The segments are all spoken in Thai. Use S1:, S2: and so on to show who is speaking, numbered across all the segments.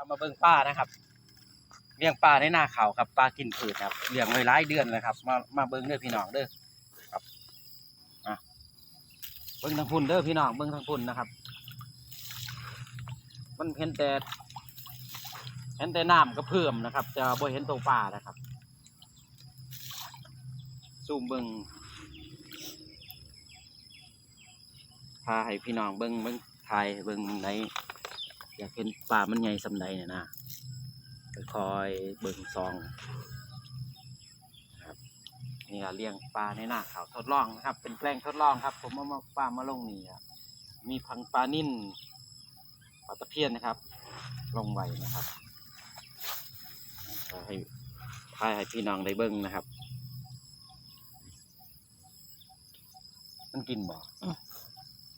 S1: เอามาเบิ่งป้านะครับเลี้ยงปลาในหน้าเขาครับปลากินผืดครับเลี้ยงไว้หลายเดือนเลยครับ มามาเบิ่งเด้อพี่น้องเด้อครับอะเบิ่งทางพุ่นเด้อพี่น้องเบิ่งทางพุ่นนะครับ มันเห็นแต่เห็นแต่น้ำกระเพื่มนะครับ จะบ่เห็นตัวปลานะครับซูมเบิ่งพาให้พี่น้องเบิ่งเบิ่งถ่ายเบิ่งใน อยากเห็นปลามันใหญ่สำใดเนี่ยนะคอยๆเบิ่งซองนะครับนี่ก็เลี้ยงปลาในหน้าเขาวทดลองนะครับ เป็นแปลงทดลองครับ ผมเอามาปลามาลงนี่ครับมีพังปลานิ่นปลาตะเพียนนะครับ ลงไว้นะครับก็ให้พายให้พี่น้องได้เบิ่งนะครับ มันกินบ่
S2: อืม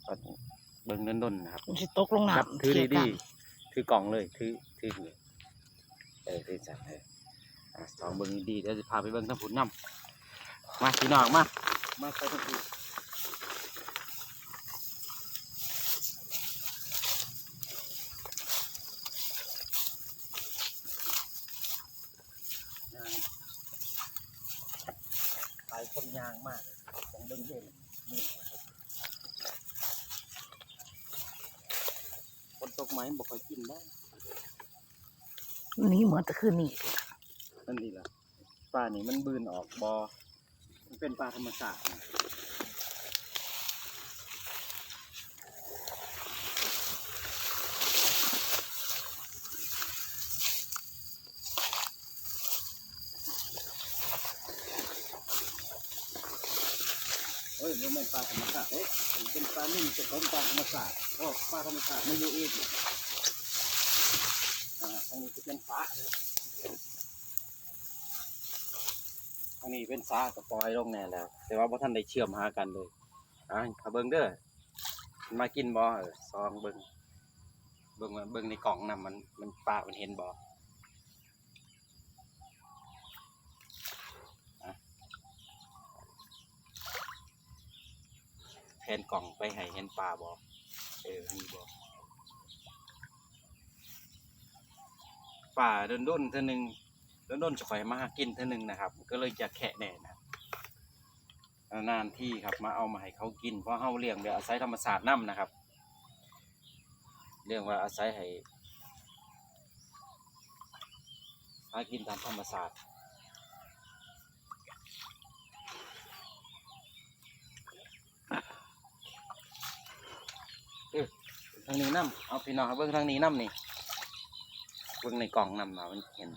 S1: ก็ เบิ่งด้นๆนะครับ
S2: มันสิตกลง
S1: ครับ
S2: น้ำ
S1: ถือ
S2: เทียบ
S1: ดี
S2: กัน
S1: ๆถือกล่องเลยถือถือเลยเออถือจัดเลยอะสองเบิ่งดีๆเดี๋ยวจะพาไปเบิ่งทั้งผุนน้ำมาพี่น้องมามาใส่ทั้งผุนยางหลายคนยางมากเลยของเบิ่งเด่นนี่นะครับคนตก ไม้บอกคอยกินได้
S2: นี่เหมือนแต่คืนนี้
S1: นั่นดีละปลานี่มันบืนออกบอมันเป็นปลาธรรมชาติ เฮ้ยมันเป็นปลาธรรมชาติเอ๊ะเป็นปลานิ่มจะของปลาธรรมชาติโอ้ปลาธรรมชาติไม่อยู่เองอ่าทางนี้จะเป็นปลาอันนี้เป็นฟ้ากับปล่อยลงแน่แล้ว แต่ว่าพ่ท่านได้เชื่อมหากันเลยอะขาเบิ้งเด้อมากินบ่เออซองเบิ้งเบิ้งเบิ้งในกล่องน่ะมันมันปลามันเห็นบ่อะแท นกล่องไปให้เห็นปลาบ่เออมีบ่ปลาโดนๆเท่านึงแล้วนนจะคอยมาหากินเท่านึงนะครับ ก็เลยจะแคะแน่นะนานที่ครับมาเอามาให้เขากินเพราะเฮาเลี้ยงแบบอาศัยธรรมศาสตร์นํนะครับ เรื่องว่าอาศัยให้หากินตามธรรมศาสตร์เออทางนี้นํเอาพี่น้องเบิ่งทางนี้นํนี่เบิ่งในกล่องนํมามันเห็น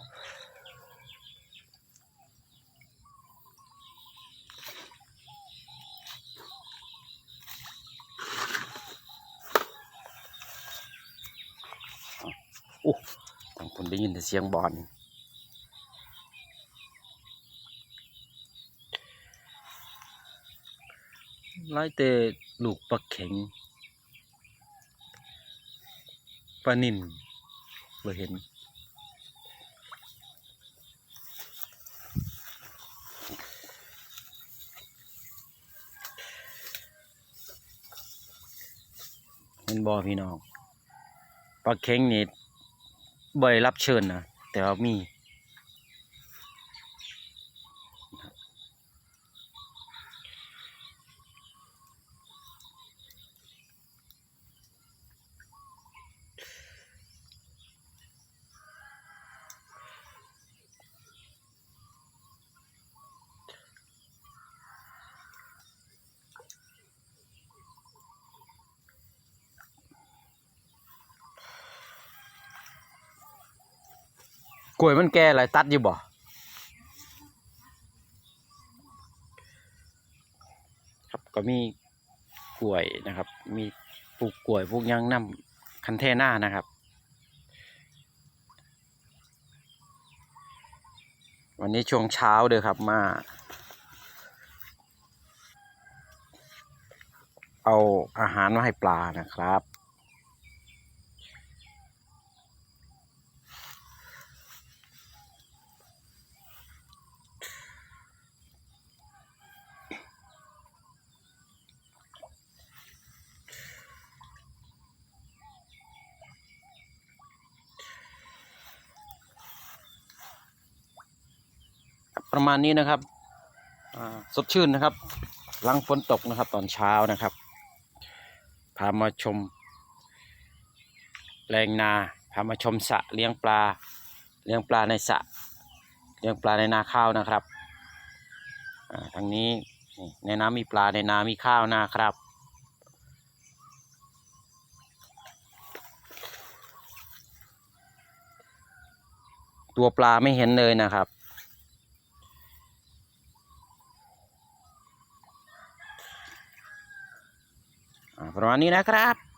S1: โอ้บางคนได้ยินแต่เสียงบอลไล่แต่ลูกปลาเข็ง ปลานินบ่เห็นเห็นบอพี่น้องปลาเค็งนี่บ่ได้รับเชิญนะแต่ว่ามี กล้วยมันแก่หลายตัดอยู่บ่ครับก็มีกล้วยนะครับ มีปลูกกล้วยปลูกยางน้ำคันเทน่านะครับ วันนี้ช่วงเช้าเด้อครับมา เอาอาหารมาให้ปลานะครับ ประมาณนี้นะครับสดชื่นนะครับ หลังฝนตกนะครับตอนเช้านะครับ พามาชมแปลงนาพามาชมสระเลี้ยงปลา เลี้ยงปลาในสระเลี้ยงปลาในนาข้าวนะครับทางนี้ในน้ำมีปลาในนามีข้าวนะครับตัวปลาไม่เห็นเลยนะครับ ประมาณนี้นะครับ